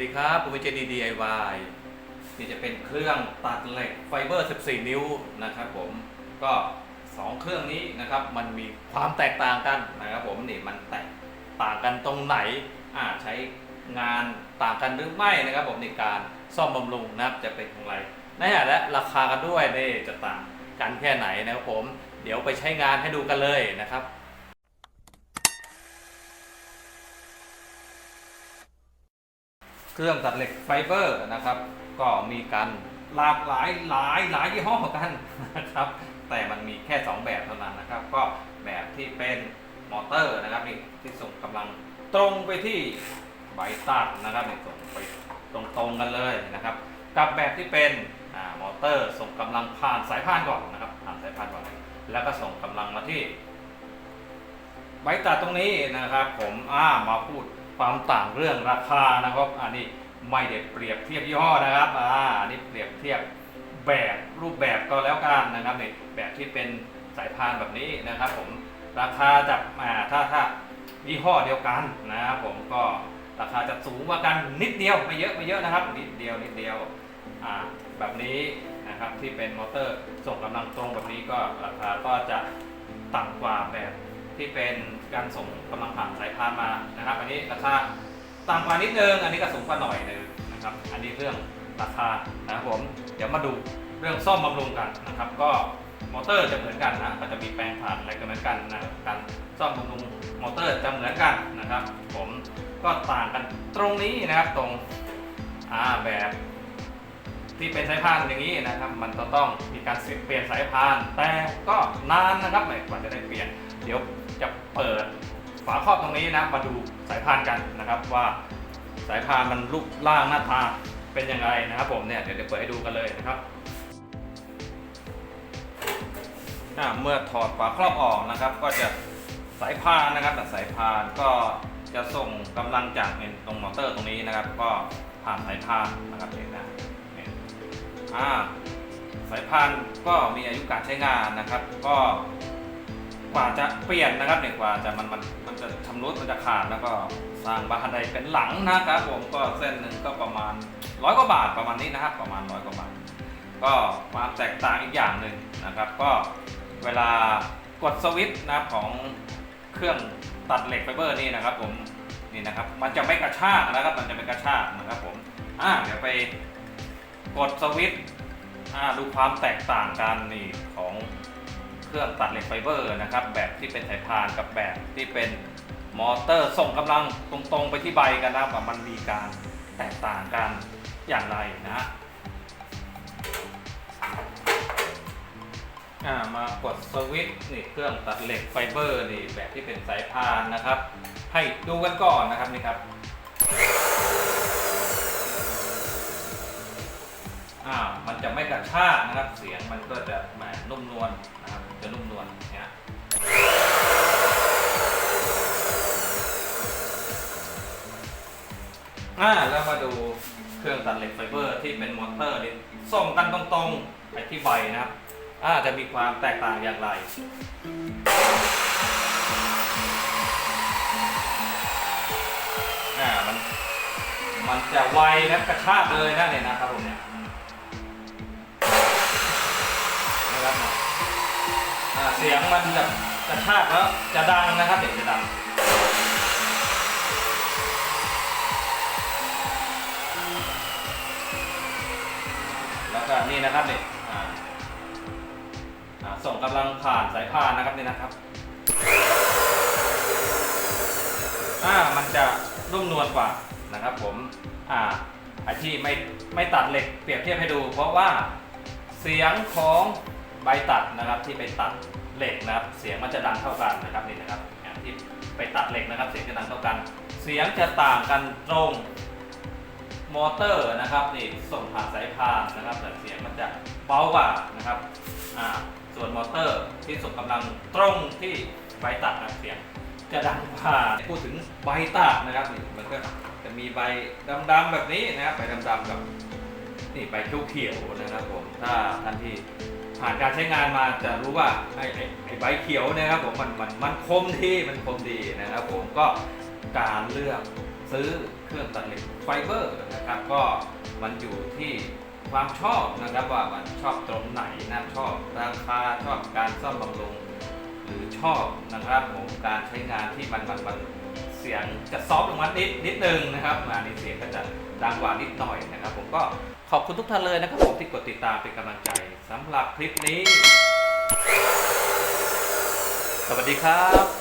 ดีครับผมเป็นเจดี DIY นี่จะเป็นเครื่องตัดเหล็กไฟเบอร์ 14 นิ้วนะครับผมก็ 2 เครื่องนี้นะครับมันมีความแตกต่างกันนะครับผมนี่มันแตกต่างกันตรงไหนอ่าใช้งานต่างกันหรือไม่นะครับผมในการซ่อมบำรุงนะครับจะเป็นอย่างไรแน่และราคากันด้วยนี่จะต่างกันแค่ไหนนะครับผม เดี๋ยวไปใช้งานให้ดูกันเลยนะครับ เครื่องตัดเหล็กไฟเบอร์นะครับ ก็มีการหลากหลายหลายหลายยี่ห้อกันนะครับ แต่มันมีแค่ 2 แบบเท่านั้นนะครับ ก็แบบที่เป็นมอเตอร์นะครับนี่ที่ส่งกำลังตรงไปที่ใบตัดนะครับนี่ส่งไปตรงๆกันเลยนะครับ กับแบบที่เป็นมอเตอร์ส่งกำลังผ่านสายพานก่อนนะครับ ผ่านสายพานก่อน แล้วก็ส่งกำลังมาที่ใบตัดตรงนี้นะครับ ผมอ่ามาพูด ความต่างเรื่องราคานะครับ อันนี้ไม่ได้เปรียบเทียบยี่ห้อนะครับอ่าอันนี้เปรียบเทียบแบบรูปแบบก็แล้วกันนะครับนี่แบบที่เป็นสายพานแบบนี้นะครับ ผมราคาจะอ่าถ้าถ้ายี่ห้อเดียวกันนะครับผมก็ราคาจะสูงกว่ากันนิดเดียวไม่เยอะไม่เยอะนะครับ นิดเดียวนิดเดียวอ่าแบบนี้นะครับที่เป็นมอเตอร์ส่งกำลังตรงแบบนี้ก็ราคาก็จะต่ำกว่าแบบ ที่เป็นการส่งกำลังผ่านสายพานมานะครับ อันนี้ราคาต่ำกว่านิดนึง อันนี้ก็สูงกว่าหน่อยนึงนะครับ อันนี้เรื่องราคานะครับผม เดี๋ยวมาดูเรื่องซ่อมบำรุงกันนะครับ ก็มอเตอร์จะเหมือนกันนะก็จะมีแปลงผ่านอะไรก็เหมือนกันนะครับการซ่อมบำรุงมอเตอร์จะเหมือนกันนะครับ ผมก็ต่างกันตรงนี้นะครับตรงอ่าแบบ ที่เป็นสายพานอย่างนี้นะครับ มันจะต้องมีการเปลี่ยนสายพาน แต่ก็นานนะครับไม่กว่าจะได้เปลี่ยน เดี๋ยวจะเปิดฝาครอบตรงนี้นะมาดูสายพานกันนะครับว่าสายพานมันรูปร่างหน้าตาเป็นยังไงนะครับ ผมเนี่ยเดี๋ยวเดี๋ยวเปิดให้ดูกันเลยนะครับเมื่อถอดฝาครอบออกนะครับ ก็จะสายพานนะครับแต่สายพานก็จะส่งกำลังจากเนี่ยตรงมอเตอร์ตรงนี้นะครับ ก็ผ่านสายพานนะครับเห็นนะ อ่าสายพานก็มีอายุการใช้งานนะครับ ก็กว่าจะเปลี่ยนนะครับเนี่ยกว่าจะมันมันมันจะชำรุดมันจะขาดแล้วก็สร้างบ้านใดเป็นหลังนะครับผมก็เส้นหนึ่งก็ประมาณร้อยกว่าบาทประมาณนี้นะครับ ประมาณร้อยกว่าบาท ก็ความแตกต่างอีกอย่างหนึ่งนะครับ ก็เวลากดสวิตช์นะของเครื่องตัดเหล็กไฟเบอร์นี่นะครับ ผมนี่นะครับ มันจะไม่กระชากนะครับ มันจะไม่กระชากนะครับผมอ่าเดี๋ยวไป กดสวิตช์ดูความแตกต่างกันนี่ของเครื่องตัดเหล็กไฟเบอร์นะครับ แบบที่เป็นสายพานกับแบบที่เป็นมอเตอร์ส่งกำลังตรงๆไปที่ใบกันนะครับว่ามันมีการแตกต่างกันอย่างไรนะมากดสวิตช์นี่เครื่องตัดเหล็กไฟเบอร์นี่แบบที่เป็นสายพานนะครับ ให้ดูกันก่อนนะครับนี่ครับ อ่ามันจะไม่กระชากนะครับเสียงมันก็จะแหมนุ่มนวลนะครับจะนุ่มนวลเนี่ยอ่าแล้วมาดูเครื่องตัดเหล็กไฟเบอร์ที่เป็นมอเตอร์นี่ส่งกันตรงๆไปที่ใบนะครับอ่าจะมีความแตกต่างอย่างไรอ่ามันมันจะไวนะกระชากเลยนะเนี่ยนะครับผมเนี่ย เสียงมันจะกระชากแล้วจะดังนะครับเดี๋ยวจะดังแล้วก็นี่นะครับเนี่ยอ่าส่งกำลังผ่านสายพานนะครับนี่นะครับอ่ามันจะนุ่มนวลกว่านะครับ ผมอ่าไอที่ไม่ไม่ตัดเหล็กเปรียบเทียบให้ดู เพราะว่าเสียงของใบตัดนะครับที่ไปตัด เหล็กนะครับ เสียงมันจะดังเท่ากันนะครับนี่นะครับอย่างที่ไปตัดเหล็กนะครับ เสียงจะดังเท่ากัน เสียงจะต่างกันตรงมอเตอร์นะครับนี่ส่งผ่านสายพานนะครับแต่เสียงมันจะเบากว่านะครับอ่าส่วนมอเตอร์ที่ส่งกำลังตรงที่ใบตัดนะเสียงจะดังกว่าพูดถึงใบตากนะครับนี่มันก็จะมีใบดำๆแบบนี้นะครับใบดำๆกับนี่ใบเขียวๆนะครับผมถ้าท่านที่ ผ่านการใช้งานมาจะรู้ว่าไอ้ไอ้ไอ้ใบเขียวนะครับผมมันมันมันคมดีมันคมดีนะครับผมก็การเลือกซื้อเครื่องตัดเหล็กไฟเบอร์นะครับนะครับก็มันอยู่ที่ความชอบนะครับว่ามันชอบตรงไหนนะชอบราคาชอบการซ่อมบำรุงหรือชอบนะครับผมการใช้งานที่มันมันมัน เสียงจะซอฟต์ลงมานิดนิดนึงนะครับมาในเสียงก็จะดังกว่านิดหน่อยนะครับ ผมก็ขอบคุณทุกท่านเลยนะครับผมที่กดติดตามเป็นกำลังใจสำหรับคลิปนี้ สวัสดีครับ